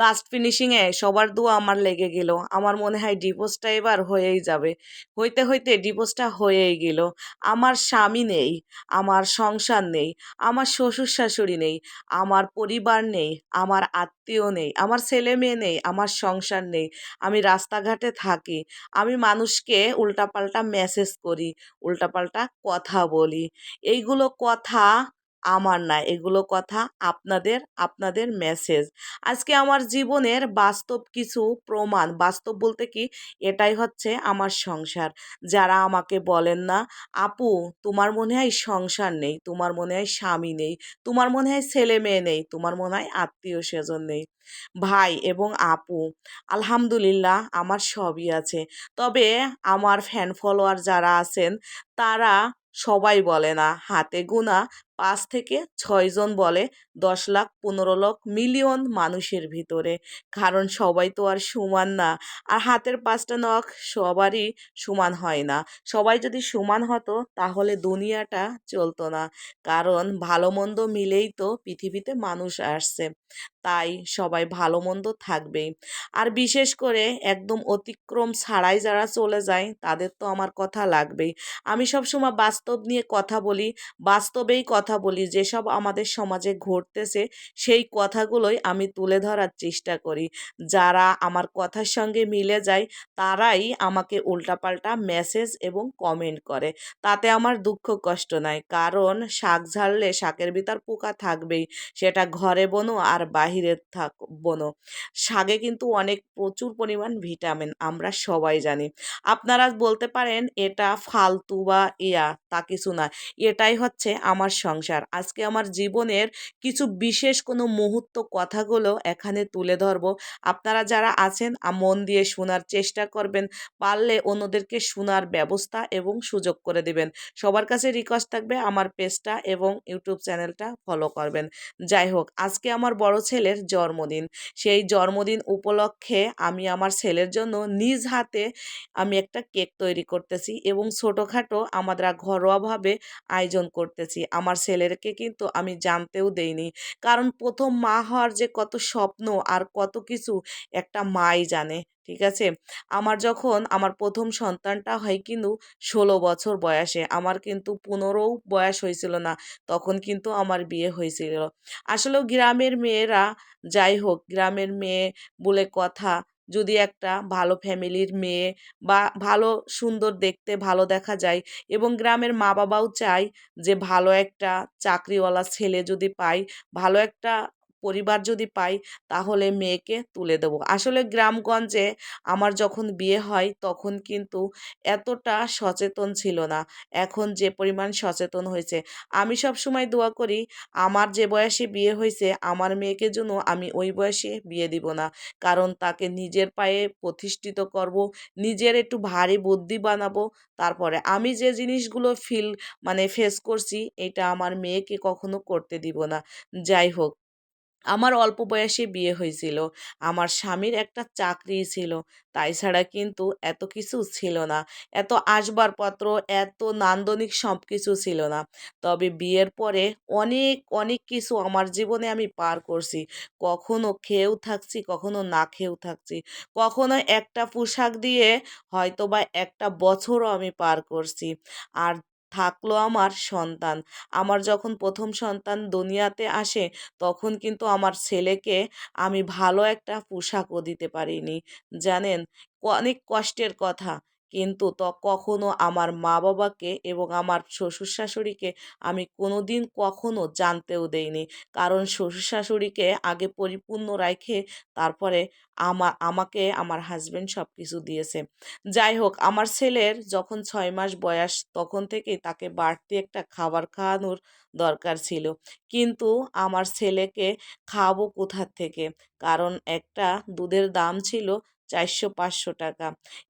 Last ফিনিশিংয়ে সবার দোয়া আমার লেগে গেল। আমার মনে হয় ডিভোর্সটা এবার হয়েই যাবে। হইতে হইতে ডিভোর্সটা হয়েই গেল। আমার স্বামী নেই, আমার সংসার নেই, আমার শ্বশুর শাশুড়ি নেই, আমার পরিবার নেই, আমার আত্মীয় নেই, আমার ছেলে মেয়ে নেই, আমার সংসার নেই। আমি রাস্তাঘাটে থাকি, আমি মানুষকে উল্টাপাল্টা মেসেজ করি, উল্টাপাল্টা কথা বলি। এইগুলো কথা আমার না, এগুলো কথা আপনাদের আপনাদের মেসেজ আজকে আমার জীবনের বাস্তব কিছু প্রমাণ, বাস্তব বলতে কি, এটাই হচ্ছে আমার সংসার। যারা আমাকে বলেন না, আপু, তোমার মনে হয় সংসার নেই, তোমার মনে হয় স্বামী নেই, তোমার মনে হয় ছেলে মেয়ে নেই, তোমার মনে হয় আত্মীয় স্বজন নেই, ভাই এবং আপু, আলহামদুলিল্লাহ আমার সবই আছে। তবে আমার ফ্যান ফলোয়ার যারা আছেন, তারা সবাই বলে না, হাতে গোনা পাঁচ থেকে ছয়জন বলে দশ লাখ পনেরো লাখ মিলিয়ন মানুষের ভিতরে। কারণ সবাই তো আর সমান না। আর হাতের পাঁচটা নখ সবারই সমান হয় না। সবাই যদি সমান হতো, তাহলে দুনিয়াটা চলতো না। কারণ ভালো মন্দ মিলেই তো পৃথিবীতে মানুষ আসছে। তাই সবাই ভালো মন্দ থাকবেই। আর বিশেষ করে একদম অতিক্রম ছাড়াই যারা চলে যায়, তাদের তো আমার কথা লাগবেই। আমি সবসময় বাস্তব নিয়ে কথা বলি। বাস্তবেই কথা বলি, যেসব আমাদের সমাজে ঘটতেছে, সেই কথাগুলোই আমি তুলে ধরার চেষ্টা করি। যারা আমার কথার সঙ্গে মিলে যায়, তারাই আমাকে উল্টাপাল্টা মেসেজ এবং কমেন্ট করে। তাতে আমার দুঃখ কষ্ট নাই, কারণ শাক ঝাড়লে শাকের ভিতর পোকা থাকবেই, সেটা ঘরে বনো আর বাহিরে থাক, বনো। শাকে কিন্তু অনেক প্রচুর পরিমাণ ভিটামিন আমরা সবাই জানি। আপনারা বলতে পারেন, এটা ফালতু বা ইয়া, তা কিছু না। এটাই হচ্ছে আমার সংসার। আজকে আমার জীবনের কিছু বিশেষ কোনো মুহূর্ত কথাগুলো এখানে তুলে ধরব। আপনারা যারা আছেন মন দিয়ে শোনার চেষ্টা করবেন, পারলে অন্যদেরকে শোনার ব্যবস্থা এবং সুযোগ করে দিবেন। সবার কাছে রিকোয়েস্ট থাকবে আমার পেজটা এবং ইউটিউব চ্যানেলটা ফলো করবেন। যাই হোক, আজকে আমার বড় ছেলের জন্মদিন। সেই জন্মদিন উপলক্ষে আমি আমার ছেলের জন্য নিজ হাতে আমি একটা কেক তৈরি করতেছি এবং ছোটোখাটো আমরা ঘরোয়াভাবে আয়োজন করতেছি। আমার ছেলেরকে কিন্তু আমি জানতেও দেইনি। কারণ প্রথম মা হওয়ার যে কত স্বপ্ন আর কত কিছু একটা মাই জানে, ঠিক আছে? আমার যখন, আমার প্রথম সন্তানটা হয় কিন্তু ষোলো বছর বয়সে। আমার কিন্তু পনেরোও বয়স হয়েছিল না, তখন কিন্তু আমার বিয়ে হয়েছিল। আসলেও গ্রামের মেয়েরা, যাই হোক, গ্রামের মেয়ে বলে কথা যদি একটা ভালো ফ্যামিলির মেয়ে বা ভালো সুন্দর দেখতে ভালো দেখা যায় এবং গ্রামের মা বাবাও চায় যে ভালো একটা চাকরিওয়ালা ছেলে যদি পাই ভালো একটা পরিবার যদি পাই, তাহলে মেয়েকে তুলে দেবো। আসলে গ্রামগঞ্জে আমার যখন বিয়ে হয়, তখন কিন্তু এতটা সচেতন ছিল না। এখন যে পরিমাণ সচেতন হয়েছে, আমি সব সময় দোয়া করি, আমার যে বয়সে বিয়ে হয়েছে, আমার মেয়েকে জন্য আমি ওই বয়সে বিয়ে দিব না। কারণ তাকে নিজের পায়ে প্রতিষ্ঠিত করব, নিজের একটু ভারী বুদ্ধি বানাবো, তারপরে আমি যে জিনিসগুলো ফিল মানে ফেস করছি, এটা আমার মেয়েকে কখনো করতে দিব না। যাই হোক আমার অল্প বয়সে বিয়ে হয়েছিল। আমার স্বামীর একটা চাকরি ছিল। তাই ছাড়া কিন্তু এত কিছু ছিল না। এত আসবাবপত্র, এত নান্দনিক সব কিছু ছিল না। তবে বিয়ের পরে অনেক অনেক কিছু আমার জীবনে আমি পার করছি। কখনো খেয়েও থাকছি, কখনো না খেয়েও থাকছি। কখনো একটা পোশাক দিয়ে হয়তো বা একটা বছরও আমি পার করছি। আর থাকল আমার সন্তান। আমার যখন প্রথম সন্তান দুনিয়াতে আসে, তখন কিন্তু আমার ছেলেকে আমি ভালো একটা পোশাকও দিতে পারিনি। জানেন? অনেক কষ্টের কথা। কিন্তু ত কখনো আমার মা বাবাকে এবং আমার শ্বশুর শাশুড়িকে আমি কোনো দিন কখনো জানতেও দেইনি। কারণ শ্বশুর শাশুড়িকে আগে পরিপূর্ণ রাখে তারপরে আমা, আমাকে, আমার হাজব্যান্ড সব কিছু দিয়েছে। যাই হোক, আমার ছেলের যখন ছয় মাস বয়স, তখন থেকেই তাকে বাড়তি একটা খাবার খাওয়ানোর দরকার ছিল। কিন্তু আমার ছেলেকে খাওয়াবো কোথার থেকে? কারণ একটা দুধের দাম ছিল চারশো পাঁচশো টাকা।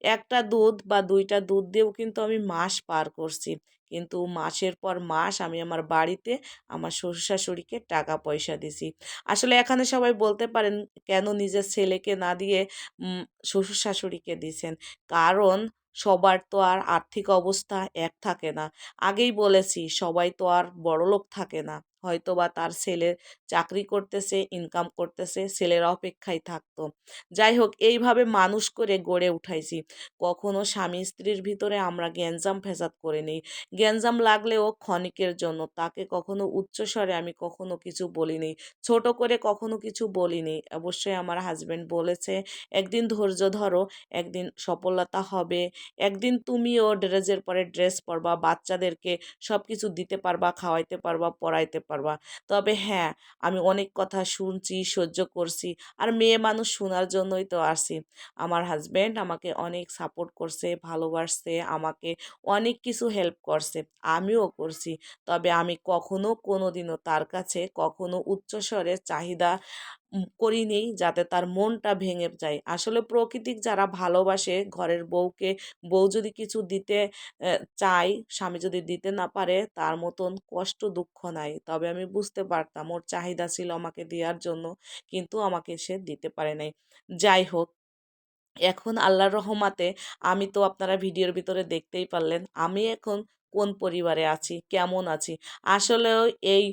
একটা দুধ বা দুইটা দুধ দিয়েও কিন্তু আমি মাস পার করছি। কিন্তু মাসের পর মাস আমি আমার বাড়িতে আমার শ্বশুর শাশুড়িকে টাকা পয়সা দিছি। আসলে এখানে সবাই বলতে পারেন, কেন নিজের ছেলেকে না দিয়ে শ্বশুর শাশুড়িকে দিছেন? কারণ সবার তো আর আর্থিক অবস্থা এক থাকে না। আগেই বলেছি, সবাই তো আর বড়লোক থাকে না। হয়তো বা তার ছেলে চাকরি করতেছে ইনকাম করতেছে, ছেলের অপেক্ষায় থাকতো। যাই হোক, এইভাবে মানুষ করে গড়ে উঠাইছি। কখনো স্বামী স্ত্রীর ভিতরে আমরা গ্যাঞ্জাম ফেসাদ করে নিই। গ্যাঞ্জাম লাগলেও ক্ষণিকের জন্য, তাকে কখনো উচ্চস্বরে আমি কখনো কিছু বলিনি। ছোট করে কখনো কিছু বলিনি। অবশ্যই আমার হাজব্যান্ড বলেছে, একদিন ধৈর্য ধরো, একদিন সফলতা হবে। একদিন তুমিও ড্রেসের পরে ড্রেস পরবা, বাচ্চাদেরকে সব কিছু দিতে পারবা, খাওয়াইতে পারবা, পড়াইতে পারবা। তবে হ্যাঁ আমি অনেক কথা শুনছি, সহ্য করছি আর মেয়ে মানুষ শোনার জন্যই তো আসি। আমার হাজব্যান্ড আমাকে অনেক সাপোর্ট করছে, ভালোবাসছে, আমাকে অনেক কিছু হেল্প করছে, আমিও করছি। তবে আমি কখনো কোনো দিনও তার কাছে কখনো উচ্চস্বরে চাহিদা করিনি যাতে তার মনটা ভেঙে যায়। আসলে প্রকৃতিক যারা ভালোবাসে, ঘরের বউকে, বউ যদি কিছু দিতে চায়, স্বামী যদি দিতে না পারে, তার মতন কষ্ট দুঃখ নাই। তবে আমি বুঝতে পারতাম ওর চাহিদা ছিল আমাকে দেওয়ার জন্য, কিন্তু আমাকে সে দিতে পারে নাই। যাই হোক, এখন আল্লাহর রহমাতে আমি তো আপনারা ভিডিওর ভিতরে দেখতেই পারলেন, আমি এখন কোন পরিবারে আছি, কেমন আছি? আসলেও এই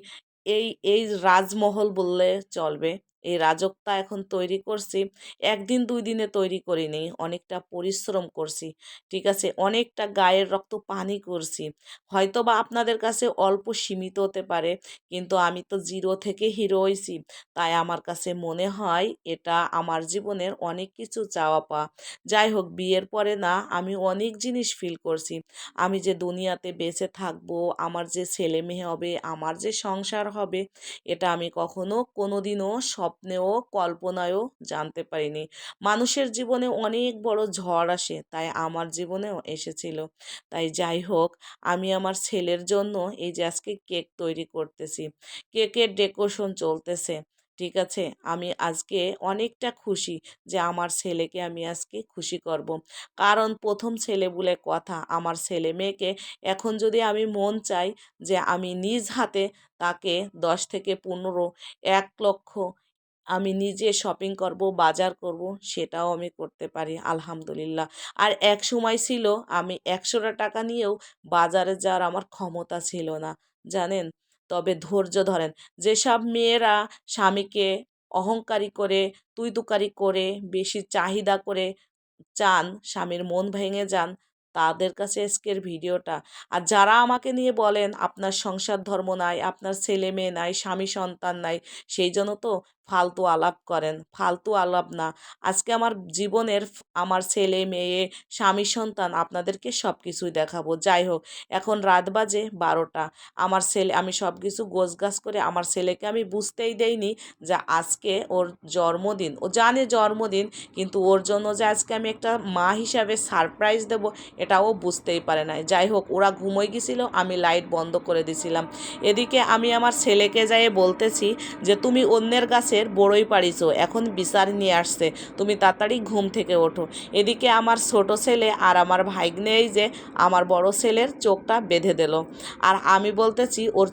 এই এই রাজমহল বললে চলবে। এই রাজকটা এখন তৈরি করছি, একদিন দুই দিনে তৈরি করিনি, অনেকটা পরিশ্রম করছি, ঠিক আছে? অনেকটা গায়ের রক্ত পানি করছি। হয়তো বা আপনাদের কাছে অল্প সীমিত হতে পারে, কিন্তু আমি তো জিরো থেকে হিরো হয়েছি তাই আমার কাছে মনে হয় এটা আমার জীবনের অনেক কিছু চাওয়া পা। যাই হোক, বিয়ের পরে না, আমি অনেক জিনিস ফিল করছি। আমি যে দুনিয়াতে বেঁচে থাকব, আমার যে ছেলে মেয়ে হবে, আমার যে সংসার হবে, এটা আমি কখনো কোনোদিনও স্বপ্নেও কল্পনায়ও জানতে পারিনি। মানুষের জীবনে অনেক বড় ঝড় আসে, তাই আমার জীবনেও এসেছিল। তাই যাই হোক, আমি আমার ছেলের জন্য এই যে আজকে কেক তৈরি করতেছি। কেকের ডেকোরেশন চলতেছে। ঠিক আছে, আমি আজকে অনেকটা খুশি যে আমার ছেলেকে আমি আজকে খুশি করব। কারণ প্রথম ছেলে বলে কথা, আমার ছেলে মেয়েকে এখন যদি আমি মন চাই যে আমি নিজ হাতে তাকে দশ থেকে পনেরো, এক লক্ষ আমি নিজে শপিং করব, বাজার করব, সেটাও আমি করতে পারি, আলহামদুলিল্লাহ। আর এক সময় ছিল, আমি একশোটা টাকা নিয়েও বাজারে যাওয়ার আমার ক্ষমতা ছিল না, জানেন? তবে ধৈর্য ধরেন, যেসব মেয়েরা স্বামীকে অহংকারী করে তুই তুকারি করে, বেশি চাহিদা করে চান, স্বামীর মন ভেঙে যান, তাদের কাছে আজকের ভিডিওটা। আর যারা আমাকে নিয়ে বলেন, আপনার সংসার ধর্ম নাই, আপনার ছেলে মেয়ে নাই, স্বামী সন্তান নাই, সেই জন্য তো ফালতু আলাপ করেন। ফালতু আলাপ না। আজকে আমার জীবনের আমার ছেলে, মেয়ে, স্বামী, সন্তান আপনাদেরকে সব কিছুই দেখাবো। যাই হোক, এখন রাত বাজে বারোটা। আমার ছেলে, আমি সব কিছু গোছগাছ করে আমার ছেলেকে আমি বুঝতেই দেইনি যে আজকে ওর জন্মদিন। ও জানে জন্মদিন, কিন্তু ওর জন্য যে আজকে আমি একটা মা হিসাবে সারপ্রাইজ দেব, এটা ও বুঝতেই পারে না যাই হোক, ওরা ঘুমোয় গেছিল, আমি লাইট বন্ধ করে দিছিলাম। এদিকে আমি আমার ছেলেকে যাই বলতেছি যে, তুমি অন্যের গাছের বড়ই পারিছো এখন বিচার নিয়ে আসছে। তুমি তাড়াতাড়ি ঘুম থেকে ওঠো। এদিকে আমার ছোট ছেলে আর আমার ভাইগনেই যে আমার বড় ছেলের চোখটা বেঁধে দিল। আর আমি বলতেছি, ওর